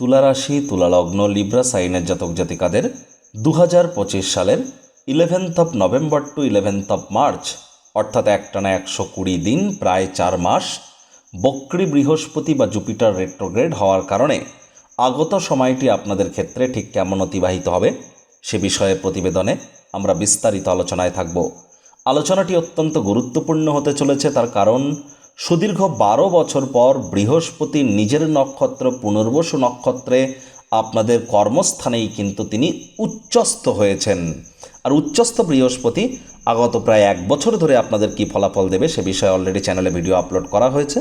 তুলারাশি, তুলালগ্ন, Libra সাইনের জাতক জাতিকাদের দু হাজার পঁচিশ সালের eleventh of November to eleventh of March অর্থাৎ একটানা একশো কুড়ি দিন, প্রায় চার মাস, বক্রী বৃহস্পতি বা জুপিটার রেট্রোগ্রেড হওয়ার কারণে আগত সময়টি আপনাদের ক্ষেত্রে ঠিক কেমন অতিবাহিত হবে সে বিষয়ে প্রতিবেদনে আমরা বিস্তারিত আলোচনায় থাকব। আলোচনাটি অত্যন্ত গুরুত্বপূর্ণ হতে চলেছে তার কারণ সুদীর্ঘ বারো বছর পর বৃহস্পতি নিজের নক্ষত্র পুনর্বসু নক্ষত্রে আপনাদের কর্মস্থানেই কিন্তু তিনি উচ্চস্থ হয়েছেন। আর উচ্চস্থ বৃহস্পতি আগত প্রায় এক বছর ধরে আপনাদের কি ফলাফল দেবে সে বিষয়ে অলরেডি চ্যানেলে ভিডিও আপলোড করা হয়েছে।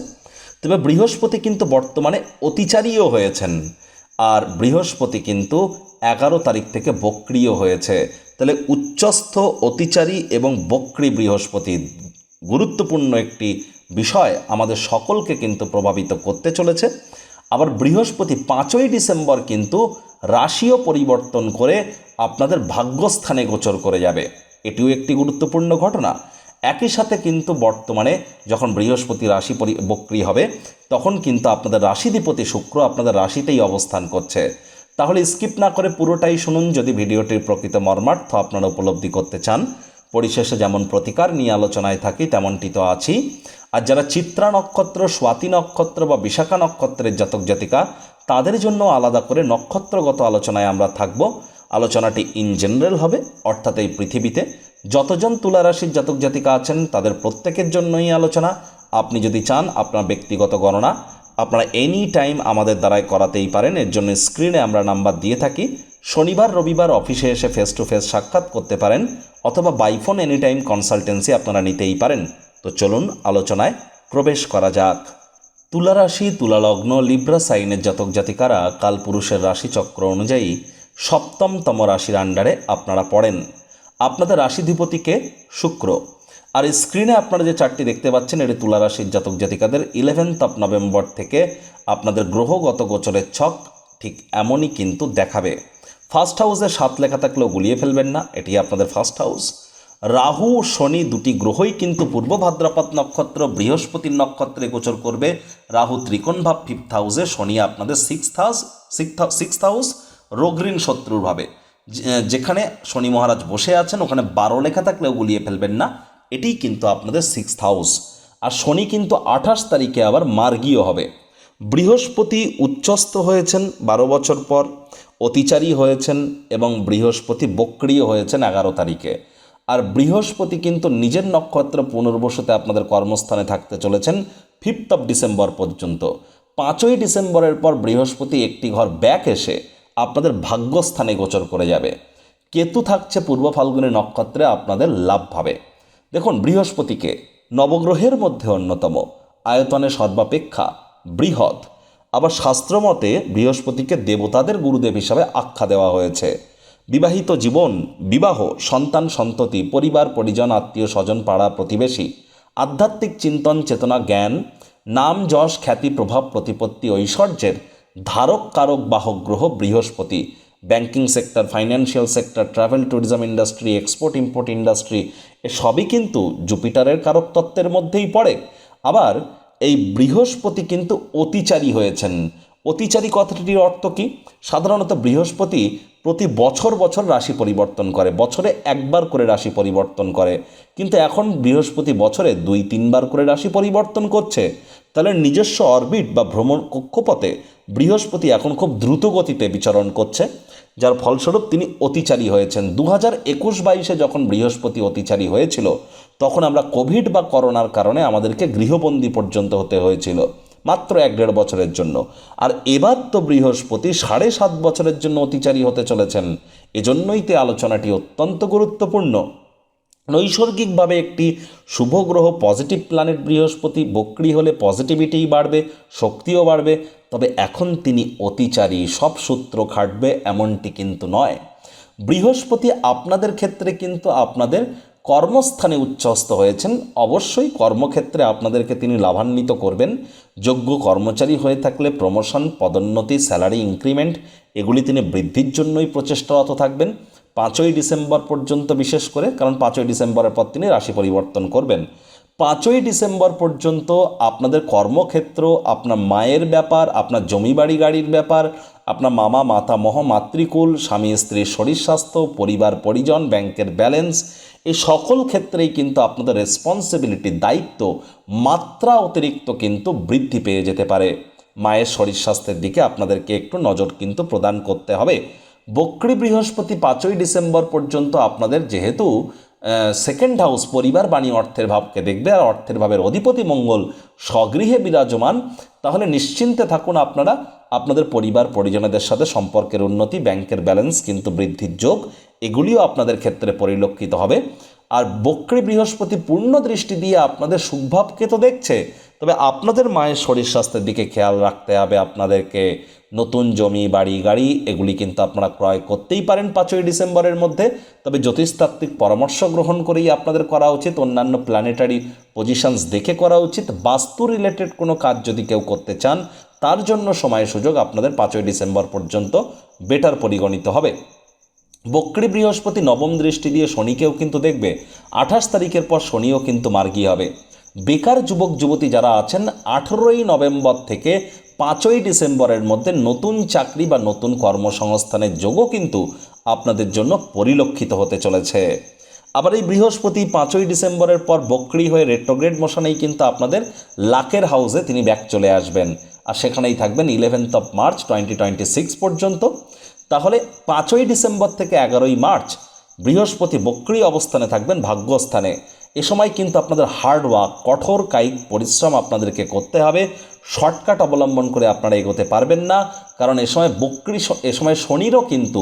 তবে বৃহস্পতি কিন্তু বর্তমানে অতিচারীও হয়েছেন। আর বৃহস্পতি কিন্তু এগারো তারিখ থেকে বক্রিয় হয়েছে। তাহলে উচ্চস্থ অতিচারী এবং বক্রী বৃহস্পতি গুরুত্বপূর্ণ একটি বিষয় আমাদের সকলকে কিন্তু প্রভাবিত করতে চলেছে। আবার বৃহস্পতি পাঁচই ডিসেম্বর কিন্তু রাশিও পরিবর্তন করে আপনাদের ভাগ্যস্থানে গোচর করে যাবে। এটিও একটি গুরুত্বপূর্ণ ঘটনা। একই সাথে কিন্তু বর্তমানে যখন বৃহস্পতি রাশি পরি, বক্রি হবে, তখন কিন্তু আপনাদের রাশিধিপতি শুক্র আপনাদের রাশিতেই অবস্থান করছে। তাহলে স্কিপ না করে পুরোটাই শুনুন, যদি ভিডিওটির প্রকৃত মর্মার্থ আপনারা উপলব্ধি করতে চান। পরিশেষে যেমন প্রতিকার নিয়ে আলোচনায় থাকি, তেমনটি তো আছি আর যারা চিত্রা নক্ষত্র, স্বাতি নক্ষত্র বা বিশাখা নক্ষত্রের জাতক জাতিকা, তাদের জন্য আলাদা করে নক্ষত্রগত আলোচনায় আমরা থাকব। আলোচনাটি ইন জেনারেল হবে, অর্থাৎ এই পৃথিবীতে যতজন তুলা রাশির জাতক জাতিকা আছেন, তাদের প্রত্যেকের জন্যই আলোচনা। আপনি যদি চান, আপনার ব্যক্তিগত গণনা, আপনারা এনি টাইম আমাদের দ্বারাই করাতেই পারেন। এর জন্য স্ক্রিনে আমরা নাম্বার দিয়ে থাকি। শনিবার, রবিবার অফিসে এসে ফেস টু ফেস সাক্ষাৎ করতে পারেন। অথবা বাইফোন এনি টাইম কনসালটেন্সি আপনারা নিতেই পারেন। তো চলুন আলোচনায় প্রবেশ করা যাক। তুলা রাশি তুলালগ্ন লিব্রা সাইনের জাতক জাতিকারা কালপুরুষের রাশিচক্র অনুযায়ী সপ্তমতম রাশির আন্ডারে আপনারা পড়েন। আপনাদের রাশিধিপতিকে শুক্র। আর স্ক্রিনে আপনারা যে চারটি দেখতে পাচ্ছেন, এটি তুলা রাশির জাতক জাতিকাদের ইলেভেন্থ অফ নভেম্বর থেকে আপনাদের গ্রহগত গোচরের ছক ঠিক এমনই কিন্তু দেখাবে। ফার্স্ট হাউসে সাত লেখা থাকলেও গুলিয়ে ফেলবেন না, এটি আপনাদের ফার্স্ট হাউস। রাহু শনি দুটি গ্রহই কিন্তু পূর্ব ভাদ্রপদ নক্ষত্র, বৃহস্পতির নক্ষত্রে গোচর করবে। রাহু ত্রিকোণ ভাব ফিফথ হাউসে শনি আপনাদের সিক্স হাউস সিক্স হাউস রোগঋণ শত্রুর ভাবে। যেখানে শনি মহারাজ বসে আছেন, ওখানে বারো লেখা থাকলেও গুলিয়ে ফেলবেন না এটিই কিন্তু আপনাদের সিক্স হাউস আর শনি কিন্তু আঠাশ তারিখে আবার মার্গীয় হবে। বৃহস্পতি উচ্চস্থ হয়েছেন বারো বছর পর অতিচারী হয়েছেন এবং বৃহস্পতি বক্রিয় হয়েছেন এগারো তারিখে। আর বৃহস্পতি কিন্তু নিজের নক্ষত্র পুনর্বসতে আপনাদের কর্মস্থানে থাকতে চলেছেন ফিফথ অফ ডিসেম্বর পর্যন্ত। পাঁচই ডিসেম্বরের পর বৃহস্পতি একটি ঘর ব্যাক এসে আপনাদের ভাগ্যস্থানে গোচর করে যাবে। কেতু থাকছে পূর্ব ফাল্গুনী নক্ষত্রে, আপনাদের লাভ পাবে দেখুন, বৃহস্পতিকে নবগ্রহের মধ্যে অন্যতম। আয়তনে সর্বাপেক্ষা বৃহৎ। আবার শাস্ত্রমতে বৃহস্পতিকে দেবতাদের গুরুদেব হিসাবে আখ্যা দেওয়া হয়েছে। বিবাহিত জীবন, বিবাহ, সন্তান সন্ততি, পরিবার, পরিজন, আত্মীয়, স্বজন, পাড়া, প্রতিবেশী, আধ্যাত্মিক চিন্তন, চেতনা, জ্ঞান, নাম, যশ, খ্যাতি, প্রভাব, প্রতিপত্তি, ঐশ্বর্যের ধারক, কারক, বাহক, গ্রহ, বৃহস্পতি, banking sector, financial sector, travel, tourism industry, export, import industry এসবই কিন্তু জুপিটারের কারক তত্ত্বের মধ্যেই পড়ে। আবার এই বৃহস্পতি কিন্তু অতিচারী হয়েছেন। অতিচারী কথাটির অর্থ কি? সাধারণত বৃহস্পতি প্রতি বছর বছর রাশি পরিবর্তন করে, বছরে একবার করে রাশি পরিবর্তন করে। কিন্তু এখন বৃহস্পতি বছরে দুই, তিনবার করে রাশি পরিবর্তন করছে। তাহলে নিজস্ব অরবিট বা ভ্রমণ কক্ষপথে বৃহস্পতি এখন খুব দ্রুত গতিতে বিচরণ করছে। যার ফলস্বরূপ তিনি অতিচারী হয়েছেন। দু হাজার একুশ বাইশে যখন বৃহস্পতি অতিচারী হয়েছিল, তখন আমরা কোভিড বা করোনার কারণে আমাদেরকে গৃহবন্দী পর্যন্ত হতে হয়েছিল, মাত্র এক দেড় বছরের জন্য। আর এবার তো বৃহস্পতি সাড়ে সাত বছরের জন্য অতিচারী হতে চলেছেন। এজন্যই তে আলোচনাটি অত্যন্ত গুরুত্বপূর্ণ। নৈসর্গিকভাবে একটি শুভ গ্রহ পজিটিভ প্ল্যানেট বৃহস্পতি, বক্রি হলে পজিটিভিটিই বাড়বে, শক্তিও বাড়বে, তবে এখন তিনি অতিচারী, সব সূত্র খাটবে এমনটি কিন্তু নয়। বৃহস্পতি আপনাদের ক্ষেত্রে কিন্তু আপনাদের কর্মস্থানে উচ্চস্ত হয়েছেন, অবশ্যই কর্মক্ষেত্রে আপনাদেরকে তিনি লাভান্বিত করবেন। যোগ্য কর্মচারী হয়ে থাকলে প্রমোশন পদোন্নতি স্যালারি ইনক্রিমেন্ট এগুলি তিনি বৃদ্ধির জন্যই প্রচেষ্টারত থাকবেন। পাঁচই ডিসেম্বর পর্যন্ত বিশেষ করে, কারণ পাঁচই ডিসেম্বরের পর তিনি রাশি পরিবর্তন করবেন। পাঁচই ডিসেম্বর পর্যন্ত আপনাদের কর্মক্ষেত্র, আপনার মায়ের ব্যাপার, আপনার জমি বাড়ি গাড়ির ব্যাপার, আপনার মামা মাতামহ মাতৃকুল, স্বামী স্ত্রীর শরীর স্বাস্থ্য, পরিবার, পরিজন, ব্যাংকের ব্যালেন্স, এই সকল ক্ষেত্রেই কিন্তু আপনাদের রেসপন্সিবিলিটি দায়িত্ব, মাত্রা অতিরিক্ত কিন্তু বৃদ্ধি পেয়ে যেতে পারে। মায়ের শরীর স্বাস্থ্যের দিকে আপনাদেরকে একটু নজর কিন্তু প্রদান করতে হবে। বক্রী বৃহস্পতি পাঁচই ডিসেম্বর পর্যন্ত আপনাদের যেহেতু সেকেন্ড হাউস পরিবার বাণী অর্থের ভাবকে দেখবে আর অর্থের ভাবের অধিপতি মঙ্গল স্বগৃহে বিরাজমান, তাহলে নিশ্চিন্তে থাকুন আপনারা। আপনাদের পরিবার পরিজনদের সাথে সম্পর্কের উন্নতি, ব্যাংকের ব্যালেন্স কিন্তু বৃদ্ধির যোগ, এগুলিও আপনাদের ক্ষেত্রে পরিলক্ষিত হবে। আর বক্রী বৃহস্পতি পূর্ণ দৃষ্টি দিয়ে আপনাদের সুখভাবকে তো দেখছে, তবে আপনাদের মায়ের শরীর স্বাস্থ্যের দিকে খেয়াল রাখতে হবে আপনাদেরকে। নতুন জমি, বাড়ি, গাড়ি, এগুলি কিন্তু আপনারা ক্রয় করতেই পারেন পাঁচই ডিসেম্বরের মধ্যে, তবে জ্যোতিষতাত্ত্বিক পরামর্শ গ্রহণ করেই আপনাদের করা উচিত, অন্যান্য প্ল্যানেটারি পজিশনস দেখে করা উচিত, বাস্তু রিলেটেড কোনো কাজ যদি কেউ করতে চান, তার জন্য সময় সুযোগ আপনাদের পাঁচই ডিসেম্বর পর্যন্ত বেটার পরিগণিত হবে। বক্রী বৃহস্পতি নবম দৃষ্টি দিয়ে শনিকেও কিন্তু দেখবে। আঠাশ তারিখের পর শনিও কিন্তু মার্গী হবে। বেকার যুবক, যুবতী যারা আছেন, আঠেরোই নভেম্বর থেকে পাঁচই ডিসেম্বরের মধ্যে নতুন চাকরি বা নতুন কর্মসংস্থানের যোগও কিন্তু আপনাদের জন্য পরিলক্ষিত হতে চলেছে। আবার এই বৃহস্পতি পাঁচই ডিসেম্বরের পর বক্রি হয়ে রেট্রোগ্রেড মোশনেই কিন্তু আপনাদের লাকের হাউসে তিনি ব্যাক চলে আসবেন। আর সেখানেই থাকবেন eleventh of March twenty twenty six পর্যন্ত। তাহলে পাঁচই ডিসেম্বর থেকে এগারোই মার্চ বৃহস্পতি বক্রি অবস্থানে থাকবেন ভাগ্যস্থানে। এ সময় কিন্তু আপনাদের হার্ড ওয়ার্ক কঠোর কায়িক পরিশ্রম আপনাদেরকে করতে হবে। শর্টকাট অবলম্বন করে আপনারা এগোতে পারবেন না, কারণ এ সময় বক্রি এ সময় শনিরও কিন্তু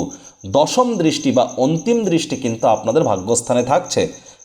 দশম দৃষ্টি বা অন্তিম দৃষ্টি কিন্তু আপনাদের ভাগ্যস্থানে থাকছে।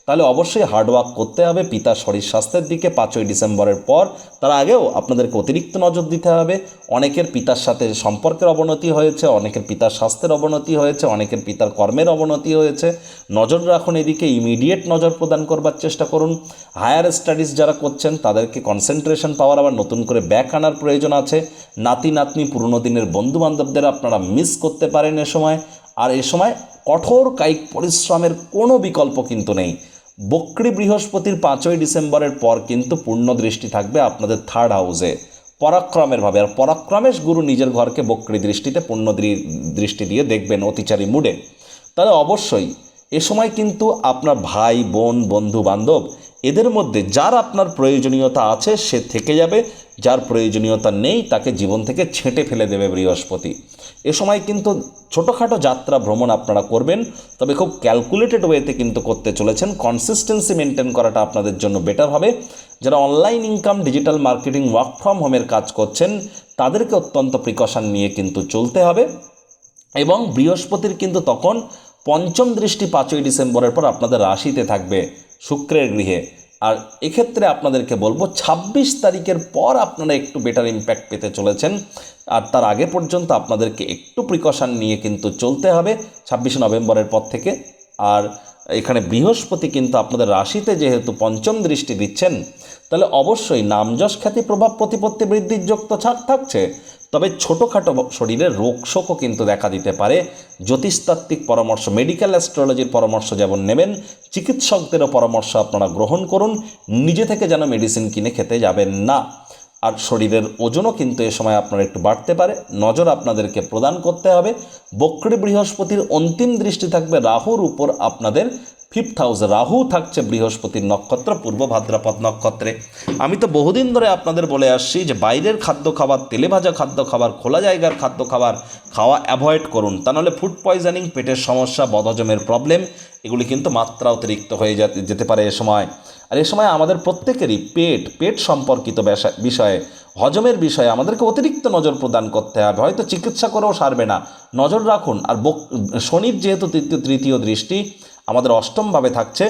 তাহলে অবশ্যই হার্ডওয়ার্ক করতে হবে, পিতার শরীর স্বাস্থ্যের দিকে। পাঁচই ডিসেম্বরের পর তার আগেও আপনাদেরকে অতিরিক্ত নজর দিতে হবে। অনেকের পিতার সাথে সম্পর্কের অবনতি হয়েছে, অনেকের পিতার স্বাস্থ্যের অবনতি হয়েছে, অনেকের পিতার কর্মের অবনতি হয়েছে। নজর রাখুন এদিকে ইমিডিয়েট নজর প্রদান করবার চেষ্টা করুন। হায়ার স্টাডিজ যারা করছেন, তাদেরকে কনসেন্ট্রেশন পাওয়ার আবার নতুন করে ব্যাক আনার প্রয়োজন আছে। নাতি, নাতনি, পুরনো দিনের বন্ধু বান্ধবদের আপনারা মিস করতে পারেন এ সময়। আর এ সময় কঠোর কায়িক পরিশ্রমের কোনো বিকল্প কিন্তু নেই। বক্রী বৃহস্পতির পাঁচই ডিসেম্বরের পর কিন্তু পূর্ণ দৃষ্টি থাকবে আপনাদের থার্ড হাউসে পরাক্রমের ভাবে। আর পরাক্রমেশ গুরু নিজের ঘরকে বক্রী দৃষ্টিতে পূর্ণ দৃষ্টি দিয়ে দেখবেন অতিচারী মুডে তাহলে অবশ্যই এ সময় কিন্তু আপনার ভাই, বোন বন্ধু বান্ধব এদের মধ্যে যার আপনার প্রয়োজনীয়তা আছে সে থেকে যাবে, যার প্রয়োজনীয়তা নেই তাকে জীবন থেকে ছেঁটে ফেলে দেবে বৃহস্পতি। এ সময় কিন্তু ছোটোখাটো যাত্রা ভ্রমণ আপনারা করবেন, তবে খুব ক্যালকুলেটেড ওয়েতে কিন্তু করতে চলেছেন। কনসিস্টেন্সি মেনটেন করাটা আপনাদের জন্য বেটার হবে। যারা online income digital marketing work from হোমের কাজ করছেন, তাদেরকে অত্যন্ত প্রিকশন নিয়ে কিন্তু চলতে হবে। এবং বৃহস্পতির কিন্তু তখন পঞ্চম দৃষ্টি পাঁচই ডিসেম্বরের পর আপনাদের রাশিতে থাকবে। শুক্রের গৃহে। আর এক্ষেত্রে আপনাদেরকে বলব ২৬ তারিখের পর আপনারা একটু বেটার ইম্প্যাক্ট পেতে চলেছেন। আর তার আগে পর্যন্ত আপনাদেরকে একটু প্রিকশান নিয়ে কিন্তু চলতে হবে। ছাব্বিশে নভেম্বরের পর থেকে। আর এখানে বৃহস্পতি কিন্তু আপনাদের রাশিতে যেহেতু পঞ্চম দৃষ্টি দিচ্ছেন, তাহলে অবশ্যই নামযশ খ্যাতি প্রভাব প্রতিপত্তি বৃদ্ধির যোগ তো ছাড় থাকছে। তবে ছোটোখাটো শরীরে রোগ শোকও কিন্তু দেখা দিতে পারে। জ্যোতিষতাত্ত্বিক পরামর্শ মেডিকেল অ্যাস্ট্রোলজির পরামর্শ যেমন নেবেন, চিকিৎসকদেরও পরামর্শ আপনারা গ্রহণ করুন। নিজে থেকে যেন মেডিসিন কিনে খেতে যাবেন না। আর শরীরের ওজনও কিন্তু এ সময় আপনার একটু বাড়তে পারে। নজর আপনাদেরকে প্রদান করতে হবে। বক্রী বৃহস্পতির অন্তিম দৃষ্টি থাকবে রাহুর উপর আপনাদের ফিফথ হাউস রাহু থাকছে বৃহস্পতির নক্ষত্র, পূর্ব ভাদ্রাপদ নক্ষত্রে। আমি তো বহুদিন ধরে আপনাদের বলে আসছি যে বাইরের খাদ্য খাবার তেলে ভাজা খাদ্য খাবার, খোলা জায়গার খাদ্য খাবার খাওয়া অ্যাভয়েড করুন। তা নাহলে ফুড পয়জনিং, পেটের সমস্যা, বদহজমের প্রবলেম, এগুলি কিন্তু মাত্রা অতিরিক্ত হয়ে যেতে পারে এ সময়। আর এ সময় আমাদের প্রত্যেকেরই পেট পেট সম্পর্কিত বিষয়ে, হজমের বিষয়ে আমাদেরকে অতিরিক্ত নজর প্রদান করতে হবে। হয়তো চিকিৎসা করেও সারবে না। নজর রাখুন। আর শনির যেহেতু তৃতীয় দৃষ্টি আমাদের অষ্টমভাবে থাকছে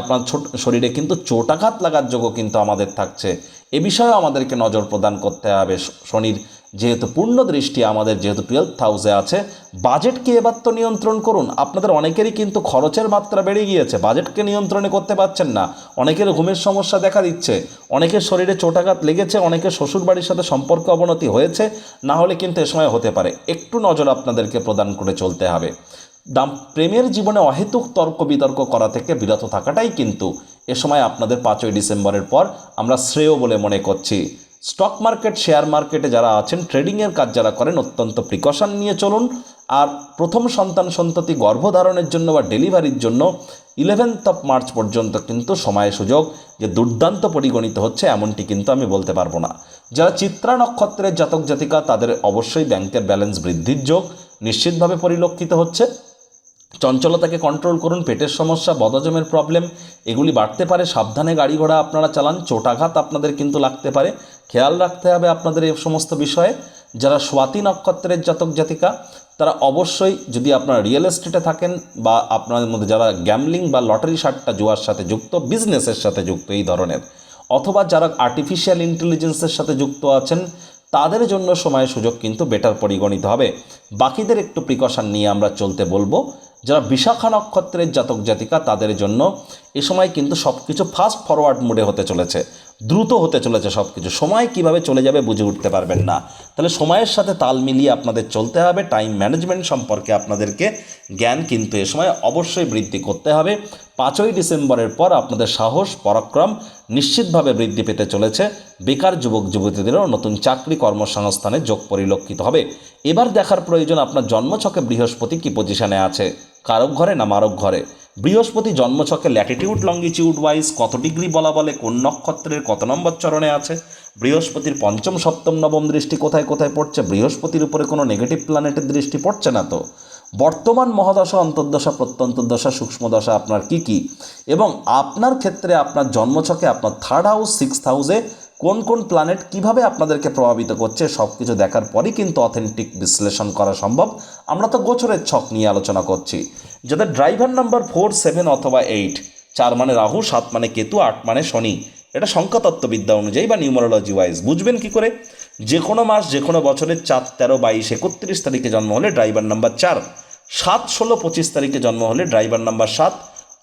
আপনার ছোট, শরীরে কিন্তু চোটাঘাত লাগার যোগও কিন্তু আমাদের থাকছে। এ বিষয়েও আমাদেরকে নজর প্রদান করতে হবে। শনির যেহেতু পূর্ণ দৃষ্টি আমাদের, যেহেতু টুয়েলভ হাউসে আছে বাজেটকে এবার তো নিয়ন্ত্রণ করুন। আপনাদের অনেকেরই কিন্তু খরচের মাত্রা বেড়ে গিয়েছে। বাজেটকে নিয়ন্ত্রণে করতে পারছেন না। অনেকের ঘুমের সমস্যা দেখা দিচ্ছে। অনেকের শরীরে চোটাঘাত লেগেছে, অনেকের শ্বশুরবাড়ির সাথে সম্পর্ক অবনতি হয়েছে। না হলে কিন্তু এ সময় হতে পারে। একটু নজর আপনাদেরকে প্রদান করে চলতে হবে। দাম প্রেমের জীবনে অহেতুক তর্ক বিতর্ক করা থেকে বিরত থাকাটাই কিন্তু এ সময় আপনাদের পাঁচই ডিসেম্বরের পর আমরা শ্রেয় বলে মনে করছি। স্টক মার্কেট, শেয়ার মার্কেটে যারা আছেন, ট্রেডিংয়ের কাজ যারা করেন, অত্যন্ত প্রিকশন নিয়ে চলুন। আর প্রথম সন্তান সন্ততি গর্ভধারণের জন্য বা ডেলিভারির জন্য ইলেভেন্থ অফ মার্চ পর্যন্ত কিন্তু সময় সুযোগ যে দুর্দান্ত পরিগণিত হচ্ছে এমনটি কিন্তু আমি বলতে পারব না। যারা চিত্রা নক্ষত্রের জাতক জাতিকা, তাদের অবশ্যই ব্যাংকের ব্যালেন্স বৃদ্ধির যোগ নিশ্চিতভাবে পরিলক্ষিত হচ্ছে। চঞ্চলতাকে কন্ট্রোল করুন, পেটের সমস্যা, বদহজমের প্রবলেম এগুলি বাড়তে পারে, সাবধানে গাড়ি ঘোড়া আপনারা চালান, চোটাঘাত আপনাদের কিন্তু লাগতে পারে। খেয়াল রাখতে হবে আপনাদের এই সমস্ত বিষয়ে। যারা স্বাতি নক্ষত্রের জাতক জাতিকা, তারা অবশ্যই যদি আপনারা রিয়েল এস্টেটে থাকেন বা আপনাদের মধ্যে যারা গ্যামলিং বা লটারি সাট্টা জুয়ার সাথে যুক্ত বিজনেসের সাথে যুক্ত এই ধরনের, অথবা যারা আর্টিফিশিয়াল ইন্টেলিজেন্সের সাথে যুক্ত আছেন, তাদের জন্য সময় সুযোগ কিন্তু বেটার পরিগণিত হবে। বাকিদের একটু প্রিকশন নিয়ে আমরা চলতে বলব। যারা বিশাখা নক্ষত্রের জাতক জাতিকা, তাদের জন্য এ সময় কিন্তু সব কিছু ফাস্ট ফরওয়ার্ড মোডে হতে চলেছে, দ্রুত হতে চলেছে সব কিছু সময় কীভাবে চলে যাবে বুঝে উঠতে পারবেন না। তাহলে সময়ের সাথে তাল মিলিয়ে আপনাদের চলতে হবে টাইম ম্যানেজমেন্ট সম্পর্কে আপনাদেরকে জ্ঞান কিন্তু এ সময় অবশ্যই বৃদ্ধি করতে হবে। পাঁচই ডিসেম্বরের পর আপনাদের সাহস, পরাক্রম নিশ্চিতভাবে বৃদ্ধি পেতে চলেছে। বেকার যুবক, যুবতীদেরও নতুন চাকরি কর্মসংস্থানে যোগ পরিলক্ষিত হবে। এবার দেখার প্রয়োজন, আপনার জন্মছকে বৃহস্পতি কী পজিশনে আছে? কারক ঘরে না মারক ঘরে? বৃহস্পতি জন্মছকে ল্যাটিটিউড লঙ্গিটিউড ওয়াইজ কত ডিগ্রি বলা বলে, কোন নক্ষত্রের কত নম্বর চরণে আছে? বৃহস্পতির পঞ্চম, সপ্তম, নবম দৃষ্টি কোথায় কোথায় পড়ছে? বৃহস্পতির উপরে কোনো নেগেটিভ প্ল্যানেটের দৃষ্টি পড়ছে না তো? বর্তমান মহাদশা, অন্তর্দশা প্রত্যন্তর্দশা সূক্ষ্মদশা আপনার কি কি? এবং আপনার ক্ষেত্রে, আপনার জন্মছকে, আপনার থার্ড হাউস সিক্স হাউসে কোন কোন প্ল্যানেট কীভাবে আপনাদেরকে প্রভাবিত করছে সব কিছু দেখার পরই কিন্তু অথেন্টিক বিশ্লেষণ করা সম্ভব। আমরা তো গোচরের ছক নিয়ে আলোচনা করছি। যাদের ড্রাইভার নাম্বার ফোর সেভেন অথবা এইট চার মানে রাহু, সাত মানে কেতু, আট মানে শনি। এটা সংখ্যাতত্ত্ববিদ্যা অনুযায়ী বা নিউমারোলজি ওয়াইজ বুঝবেন কি করে? যে কোনো মাস যে কোনো বছরের চার, তেরো, বাইশ, একত্রিশ তারিখে জন্ম হলে ড্রাইভার নাম্বার চার। সাত, ষোলো, পঁচিশ তারিখে জন্ম হলে ড্রাইভার নাম্বার সাত।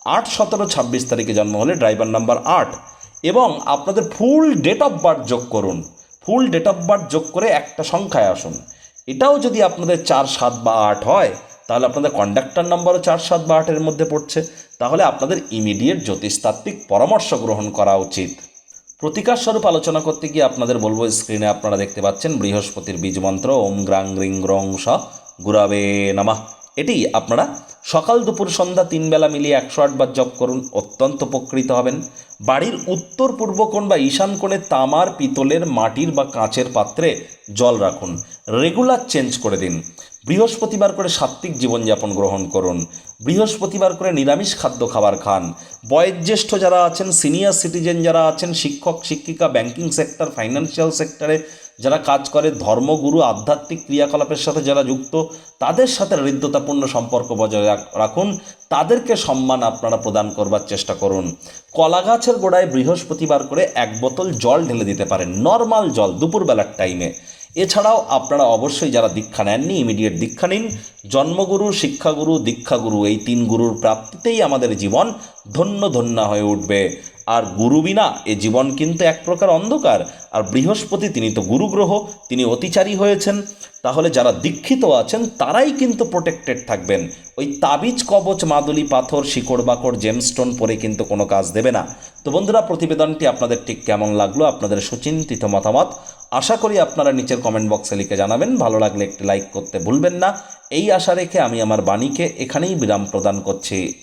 আট, সতেরো, ছাব্বিশ তারিখে জন্ম হলে ড্রাইভার নাম্বার আট। এবং আপনাদের ফুল ডেট অফ বার্থ যোগ করুন। ফুল ডেট অফ বার্থ যোগ করে একটা সংখ্যায় আসুন। এটাও যদি আপনাদের চার, সাত বা আট হয় তাহলে আপনাদের কন্ডাক্টর নাম্বারও চার, সাত বা আটের মধ্যে পড়ছে। তাহলে আপনাদের ইমিডিয়েট জ্যোতিষতাত্ত্বিক পরামর্শ গ্রহণ করা উচিত। প্রতিকার স্বরূপ আলোচনা করতে গিয়ে আপনাদের বলব স্ক্রিনে আপনারা দেখতে পাচ্ছেন বৃহস্পতির বীজ মন্ত্র, ওম গ্রাং গ্রিং গ্রং স, গুরাবে নামা। এটি আপনারা সকাল দুপুর সন্ধ্যা তিন বেলা মিলিয়ে একশো আটবার জপ করুন, অত্যন্ত উপকৃত হবেন। বাড়ির উত্তর পূর্ব কোণ বা ঈশান কোণে তামার, পিতলের, মাটির বা কাঁচের পাত্রে জল রাখুন। রেগুলার চেঞ্জ করে দিন। বৃহস্পতিবার করে সাত্ত্বিক জীবনযাপন গ্রহণ করুন। বৃহস্পতিবার করে নিরামিষ খাদ্য খাবার খান। বয়োজ্যেষ্ঠ যারা আছেন, সিনিয়র সিটিজেন যারা আছেন, শিক্ষক, শিক্ষিকা, ব্যাংকিং সেক্টর, ফাইন্যান্সিয়াল সেক্টরে যারা কাজ করে, ধর্মগুরু, আধ্যাত্মিক ক্রিয়াকলাপের সাথে যারা যুক্ত, তাদের সাথে হৃদ্যতাপূর্ণ সম্পর্ক বজায় রাখুন। তাদেরকে সম্মান আপনারা প্রদান করবার চেষ্টা করুন। কলা গাছের গোড়ায় বৃহস্পতিবার করে এক বোতল জল ঢেলে দিতে পারেন। নর্মাল জল, দুপুরবেলার টাইমে। এছাড়াও আপনারা অবশ্যই যারা দীক্ষা নেননি ইমিডিয়েট দীক্ষা নিন। জন্মগুরু, শিক্ষাগুরু, দীক্ষাগুরু, এই তিন গুরুর প্রাপ্তিতেই আমাদের জীবন ধন্য ধন্য হয়ে উঠবে। আর গুরু বিনা এ জীবন কিন্তু এক প্রকার অন্ধকার। আর বৃহস্পতি তিনি তো গুরু গ্রহ তিনি অতিচারী হয়েছেন। তাহলে যারা দীক্ষিত আছেন, তারাই কিন্তু প্রোটেক্টেড থাকবেন। ওই তাবিজ, কবচ, মাদুলি, পাথর, শিকড়, বাকড় জেমস্টোন পরে কিন্তু কোনো কাজ দেবে না। তো বন্ধুরা, প্রতিবেদনটি আপনাদের ঠিক কেমন লাগল, আপনাদের সুচিন্তিত মতামত, আশা করি আপনারা নিচের কমেন্ট বক্সে লিখে জানাবেন। ভালো লাগলে একটি লাইক করতে ভুলবেন না। এই আশা রেখে আমি আমার বাণীকে এখানেই বিরাম প্রদান করছি।